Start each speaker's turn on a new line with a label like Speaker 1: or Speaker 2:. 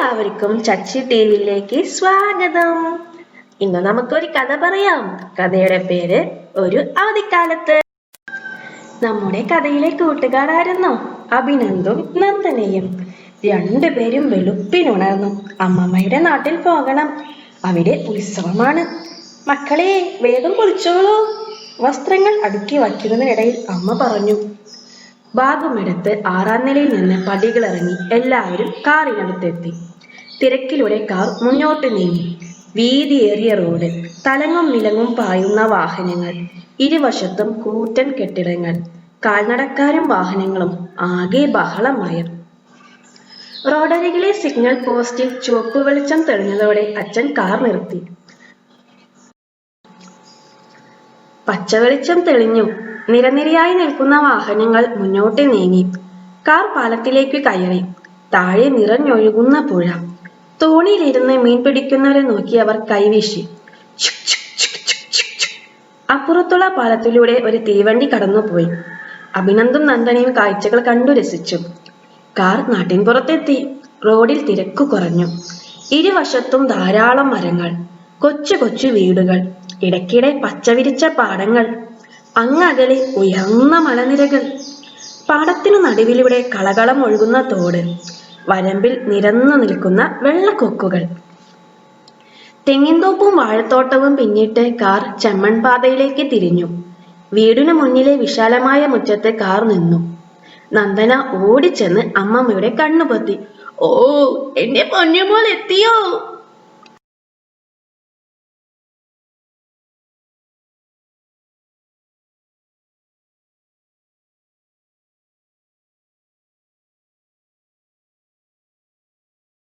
Speaker 1: എല്ലാവർക്കും ചച്ചി ടി വിയിലേക്ക് സ്വാഗതം. ഇന്ന് നമുക്കൊരു കഥ പറയാം. കഥയുടെ പേര് ഒരു അവധിക്കാലത്ത്. നമ്മുടെ കഥയിലെ കൂട്ടുകാരായിരുന്നു അഭിനന്ദും നന്ദനയും. രണ്ടുപേരും വെളുപ്പിനുണർന്നു. അമ്മമ്മയുടെ നാട്ടിൽ പോകണം. അവിടെ ഉത്സവമാണ്. മക്കളെ വേഗം കുളിച്ചോളൂ. വസ്ത്രങ്ങൾ അടുക്കി വയ്ക്കുന്നതിനിടയിൽ അമ്മ പറഞ്ഞു ബാഗുമെടുത്ത് ആറാം നിലയിൽ നിന്ന് പടികളിറങ്ങി എല്ലാവരും കാറിനടുത്തെത്തി. തിരക്കിലൂടെ കാർ മുന്നോട്ട് നീങ്ങി. വീതിയേറിയ റോഡ് തലങ്ങും വിലങ്ങും പായുന്ന വാഹനങ്ങൾ ഇരുവശത്തും കൂറ്റൻ കെട്ടിടങ്ങൾ കാൽനടക്കാരും വാഹനങ്ങളും ആകെ ബഹളമയം. റോഡരികിലെ സിഗ്നൽ പോസ്റ്റിൽ ചുവപ്പ് വെളിച്ചം തെളിഞ്ഞതോടെ അച്ഛൻ കാർ നിർത്തി. പച്ച വെളിച്ചം തെളിഞ്ഞു. നിരനിരയായി നിൽക്കുന്ന വാഹനങ്ങൾ മുന്നോട്ട് നീങ്ങി. കാർ പാലത്തിലേക്ക് കയറി. താഴെ നിറഞ്ഞൊഴുകുന്ന പുഴ. തോണിയിലിരുന്ന് മീൻ പിടിക്കുന്നവരെ നോക്കി അവർ കൈവീശി. അപ്പുറത്തുള്ള പാലത്തിലൂടെ ഒരു തീവണ്ടി കടന്നുപോയി. അഭിനന്ദും നന്ദനയും കാഴ്ചകൾ കണ്ടു രസിച്ചു. കാർ നാട്ടിൻപുറത്തെത്തി. റോഡിൽ തിരക്കു കുറഞ്ഞു. ഇരുവശത്തും ധാരാളം മരങ്ങൾ. കൊച്ചു കൊച്ചു വീടുകൾ. ഇടയ്ക്കിടെ പച്ചവിരിച്ച പാടങ്ങൾ. അങ്ങകലെ ഉയർന്ന മലനിരകൾ. പാടത്തിനു നടുവിലൂടെ കളകളം ഒഴുകുന്ന തോട്. വരമ്പിൽ നിരന്നു നിൽക്കുന്ന വെള്ളക്കൊക്കുകൾ. തെങ്ങിൻതോപ്പും വാഴത്തോട്ടവും പിന്നിട്ട് കാർ ചെമ്മൺപാതയിലേക്ക് തിരിഞ്ഞു. വീടിനു മുന്നിലെ വിശാലമായ മുറ്റത്ത് കാർ നിന്നു. നന്ദന ഓടിച്ചെന്ന് അമ്മമ്മയുടെ കണ്ണുപൊത്തി. ഓ എന്റെ പൊന്നുമോൾ എത്തിയോ?